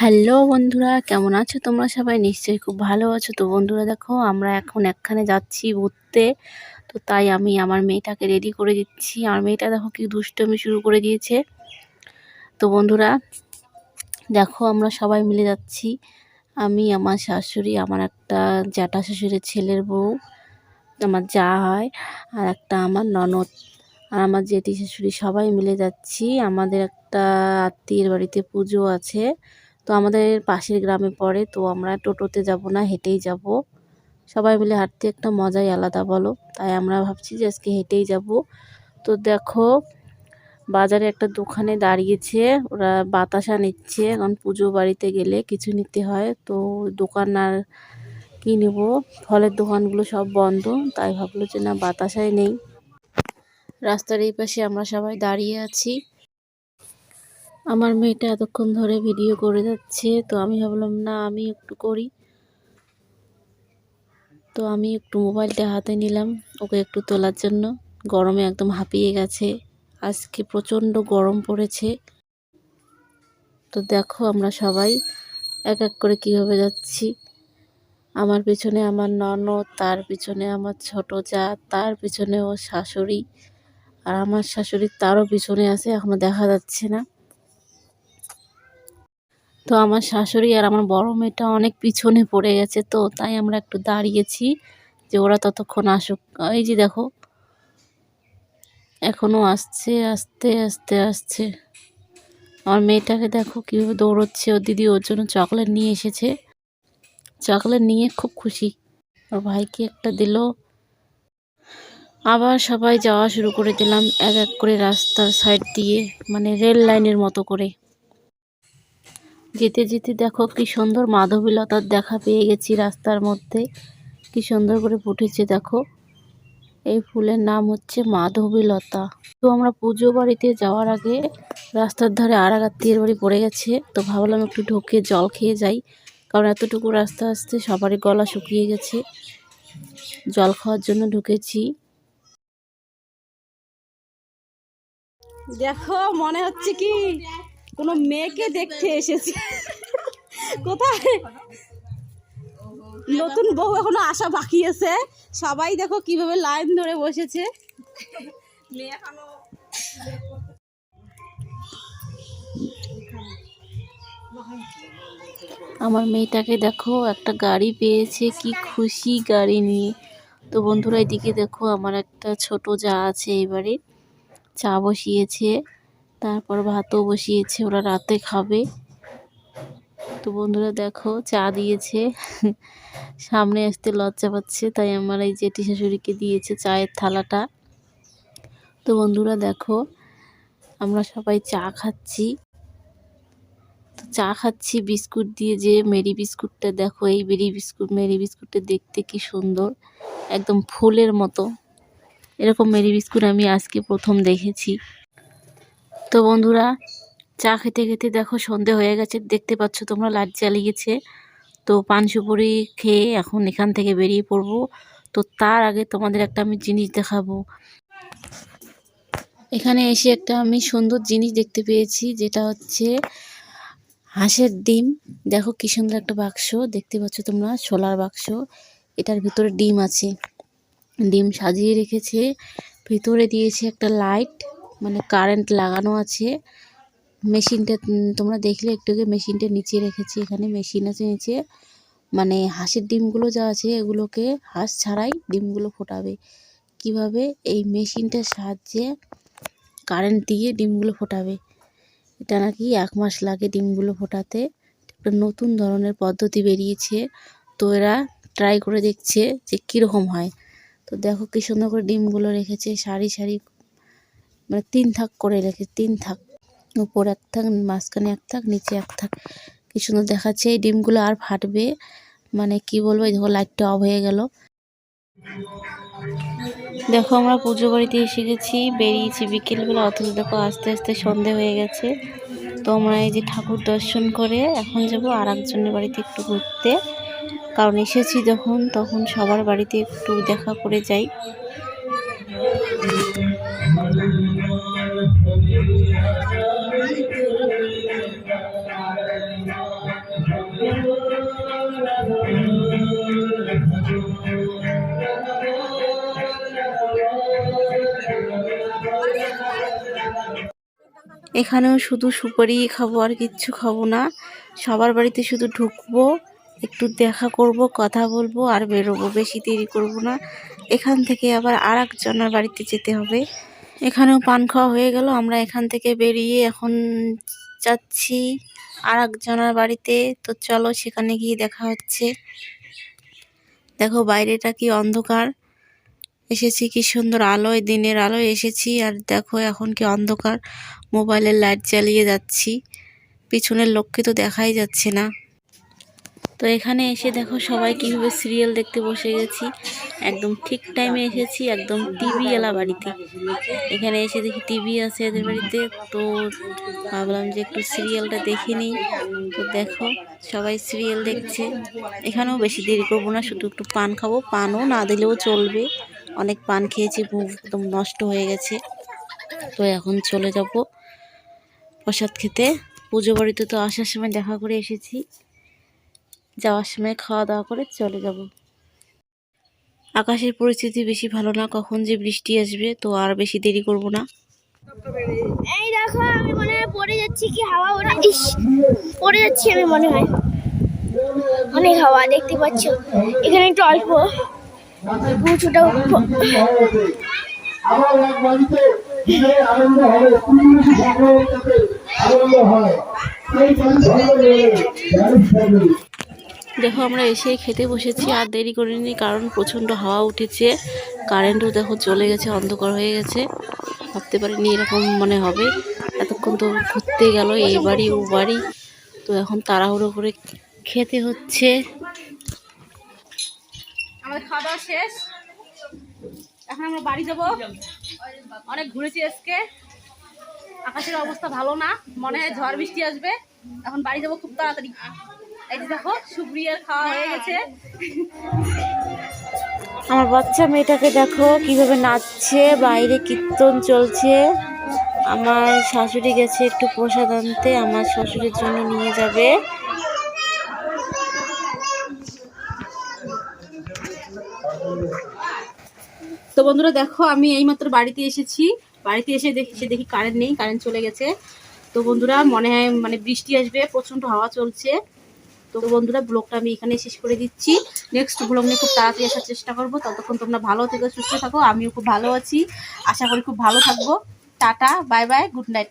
Hello বন্ধুরা, কেমন আছো তোমরা সবাই? নিশ্চয়ই খুব ভালো আছো। তো বন্ধুরা দেখো, আমরা এখন একখানে যাচ্ছি ঘুরতে। তো তাই আমি আমার মেয়েটাকে রেডি করে দিচ্ছি। আর মেয়েটা দেখো কি দুষ্টমি শুরু করে দিয়েছে। তো বন্ধুরা, দেখো আমরা সবাই মিলে যাচ্ছি। আমি, আমার শাশুড়ি, আমার একটা জ্যাঠা শাশুড়ির ছেলের বউ, আমার যা হয় আর একটা আমার ননদ আর আমার জেঠি শাশুড়ি সবাই মিলে যাচ্ছি। আমাদের একটা আত্মীয়ের বাড়িতে পুজো আছে। তো আমাদের পাশের গ্রামে পড়ে, তো আমরা টোটোতে যাব না, হেঁটেই যাব। সবাই মিলে হাঁটতে একটা মজাই আলাদা বলো। তাই আমরা ভাবছি যে আজকে হেঁটেই যাব। তো দেখো, বাজারে একটা দোকানে দাঁড়িয়েছে, ওরা বাতাসা নিচ্ছে, কারণ পুজো বাড়িতে গেলে কিছু নিতে হয়। তো দোকান আর কী নেব? ফলের দোকানগুলো সব বন্ধ, তাই ভাবলো যে না, বাতাসাই নেই। রাস্তার এই পাশে আমরা সবাই দাঁড়িয়ে আছি। আমার মেয়েটা এতক্ষণ ধরে ভিডিও করে যাচ্ছে, তো আমি ভাবলাম, না, আমি একটু করি। তো আমি একটু মোবাইলটা হাতে নিলাম, ওকে একটু তোলার জন্য। গরমে একদম হাঁপিয়ে গেছে। আজকে প্রচণ্ড গরম পড়েছে। তো দেখো আমরা সবাই এক এক করে কীভাবে যাচ্ছি। আমার পিছনে আমার ননদ, তার পিছনে আমার ছোট যা, তার পিছনে ও শাশুড়ি, আর আমার শাশুড়ি তারও পিছনে আছে এখনও দেখা যাচ্ছে না। তো আমার শাশুড়ি আর আমার বড় মেয়েটা অনেক পিছনে পড়ে গেছে তো তাই আমরা একটু দাঁড়িয়েছি যে ওরা ততক্ষণ আসুক। এই যে দেখো এখনও আসছে, আস্তে আস্তে, আসছে। আমার মেয়েটাকে দেখো কীভাবে দৌড়চ্ছে। ওর দিদি ওর জন্য চকলেট নিয়ে এসেছে। চকলেট নিয়ে খুব খুশি। ওর ভাইকে একটা দিল। আবার সবাই যাওয়া শুরু করে দিলাম এক এক করে রাস্তার সাইড দিয়ে মানে রেল লাইনের মতো করে। যেতে যেতে দেখো কি সুন্দর মাধবীলতার দেখা পেয়ে গেছি রাস্তার মধ্যে। কি সুন্দর করে ফুটেছে দেখো। এই ফুলের নাম হচ্ছে মাধবীলতা। তো আমরা পুজো বাড়িতে যাওয়ার আগে রাস্তার ধারে এক আত্মীয়ের বাড়ি পড়ে গেছে। তো ভাবলাম একটু ঢুকে জল খেয়ে যাই। কারণ এতটুকু রাস্তা আসতে সবারই গলা শুকিয়ে গেছে। জল খাওয়ার জন্য ঢুকেছি। দেখো, মনে হচ্ছে কি কোনো মেয়েকে দেখতে এসেছি। কোথায়? নতুন বউ এখনও আসা বাকি আছে। সবাই দেখো কীভাবে লাইন ধরে বসেছে। আমার মেয়েটাকে দেখো একটা গাড়ি পেয়েছে কি খুশি গাড়ি নিয়ে। তো বন্ধুরা এদিকে দেখো আমার একটা ছোট যা আছে এবারে। চা বসিয়েছে। তারপর ভাতও বসিয়েছে, ওরা রাতে খাবে। তো বন্ধুরা দেখো, চা দিয়েছে। সামনে আসতে লজ্জা পাচ্ছে, তাই আমার এই জেঠি শাশুড়িকে দিয়েছে চায়ের থালাটা। তো বন্ধুরা দেখো, আমরা সবাই চা খাচ্ছি। তো চা খাচ্ছি, বিস্কুট দিয়ে যে মেরি বিস্কুটটা, দেখো এই মেরি বিস্কুট, মেরি বিস্কুটটা দেখতে কি সুন্দর। একদম ফুলের মতো। এরকম মেরি বিস্কুট আমি আজকে প্রথম দেখেছি। তো বন্ধুরা, চা খেতে খেতে দেখো সন্ধে হয়ে গেছে। দেখতে পাচ্ছ তোমরা লাইট জ্বালিয়েছে। তো পান সুপুরি খেয়ে এখন এখান থেকে বেরিয়ে পড়ব। তো তার আগে তোমাদের একটা আমি জিনিস দেখাবো। এখানে এসে একটা আমি সুন্দর জিনিস দেখতে পেয়েছি, যেটা হচ্ছে হাঁসের ডিম। দেখো কি সুন্দর একটা বাক্স, দেখতে পাচ্ছ তোমরা সোলার বাক্স। এটার ভিতরে ডিম আছে। ডিম সাজিয়ে রেখেছে, ভিতরে দিয়েছে একটা লাইট। মানে কারেন্ট লাগানো আছে। মেশিনটা তোমরা দেখলে একটু মেশিনটা নিচে রেখেছি, এখানে মেশিন আছে নিচে। মানে হাঁসের ডিমগুলো যা আছে, এগুলোকে হাঁস ছাড়াই ডিমগুলো ফোটাবে। কীভাবে? এই মেশিনটার সাহায্যে কারেন্ট দিয়ে ডিমগুলো ফোটাবে। এটা নাকি এক মাস লাগে ডিমগুলো ফোটাতে। একটা নতুন ধরনের পদ্ধতি বেরিয়েছে। তো এরা ট্রাই করে দেখছে যে কীরকম হয়। তো দেখো কী সুন্দর করে ডিমগুলো রেখেছে, সারি সারি মানে তিন থাক করে রেখে, তিন থাক। উপর এক থাক, মাঝখানে এক থাক, নিচে এক থাক। কি সুন্দর দেখাচ্ছে, এই ডিমগুলো আর ফাটবে। মানে কি বলব, এই দেখো লাইটটা অফ হয়ে গেল। দেখো আমরা পুজো বাড়িতে এসে গেছি, বেরিয়েছি বিকেলবেলা। অথচ দেখো আস্তে আস্তে সন্ধে হয়ে গেছে। তো আমরা এই যে ঠাকুর দর্শন করে এখন যাব আর একজনের বাড়িতে একটু ঘুরতে। কারণ এসেছি যখন, তখন সবার বাড়িতে একটু দেখা করে যাই। এখানেও শুধু সুপারি খাব আর কিচ্ছু খাব না। সবার বাড়িতে শুধু ঢুকবো, একটু দেখা করব, কথা বলব আর বেরোবো। বেশি দেরি করব না। এখান থেকে আবার আর একজনের বাড়িতে যেতে হবে। এখানেও পান খাওয়া হয়ে গেল। আমরা এখান থেকে বেরিয়ে এখন যাচ্ছি আর একজনের বাড়িতে। তো চলো সেখানে গিয়ে দেখা হচ্ছে। দেখো বাইরেটা কি অন্ধকার। এসেছি কি সুন্দর আলোয় দিনের আলোয় এসেছি আর দেখো এখন কি অন্ধকার। মোবাইলের লাইট জ্বালিয়ে যাচ্ছি। পিছনের লোককে তো দেখাই যাচ্ছে না। তো এখানে এসে দেখো সবাই কীভাবে সিরিয়াল দেখতে বসে গেছি। একদম ঠিক টাইমে এসেছি, একদম টিভি এলা বাড়িতে। এখানে এসে দেখি টিভি আছে এদের বাড়িতে। তো ভাবলাম যে একটু সিরিয়ালটা দেখে নিই। তো দেখো, সবাই সিরিয়াল দেখছে। এখানেও বেশি দেরি করব না, শুধু একটু পান খাব। পানও না দিলেও চলবে। অনেক পান খেয়েছি একদম নষ্ট হয়ে গেছে। তো এখন চলে যাব। প্রসাদ খেতে। পুজো বাড়িতে তো আসার সময় দেখা করে এসেছি। যাওয়ার সময় খাওয়া দাওয়া করে চলে যাব। আকাশের পরিস্থিতি বেশি ভালো না, কখন যে বৃষ্টি আসবে তো আর বেশি দেরি করব না। এই দেখো, আমি মনে হয় পড়ে যাচ্ছি কি হাওয়া ওরা পড়ে যাচ্ছি আমি মনে হয়। অনেক হাওয়া, দেখতে পাচ্ছ? এখানে একটু অল্প। উঁচুটা উঠবো। আনন্দ হবে আনন্দ হয় ভালো দেখো আমরা এসেই খেতে বসেছি আর দেরি করিনি কারণ প্রচণ্ড হাওয়া উঠেছে কারেন্টও দেখো চলে গেছে অন্ধকার হয়ে গেছে। ভাবতে পারিনি এরকম মনে হবে। এতক্ষণ তো ঘুরতে গেল এই বাড়ি ও বাড়ি। তো এখন তাড়াহুড়ো করে খেতে হচ্ছে। আমাদের খাওয়া দাওয়া শেষ। এখন আমরা বাড়ি যাব। অনেক ঘুরেছি আজকে। আকাশের অবস্থা ভালো না, মনে হয় ঝড় বৃষ্টি আসবে। এখন বাড়ি যাব খুব তাড়াতাড়ি। এই যে দেখো, সুপ্রিয়ার খাওয়া হয়ে গেছে। আমার বাচ্চা মেয়েটাকে দেখো, কীভাবে নাচছে, বাইরে কীর্তন চলছে। আমার শাশুড়ি গেছে একটু প্রসাদ আনতে, আমার শ্বশুরের জন্য নিয়ে যাবে। তো বন্ধুরা দেখো, আমি এইমাত্র বাড়িতে এসেছি। বাড়িতে এসে দেখি সে দেখি কারেন্ট নেই কারেন্ট চলে গেছে। তো বন্ধুরা, মনে হয় মানে বৃষ্টি আসবে, প্রচণ্ড হাওয়া চলছে। তো বন্ধুরা ব্লগটা আমি এখানে শেষ করে দিচ্ছি। নেক্সট ব্লগ নিয়ে খুব তাড়াতাড়ি আসার চেষ্টা করব। ততক্ষণ তোমরা ভালো থেকে, সুস্থ থাকো। আমিও খুব ভালো আছি। আশা করি খুব ভালো থাকব। Ta ta bye bye good night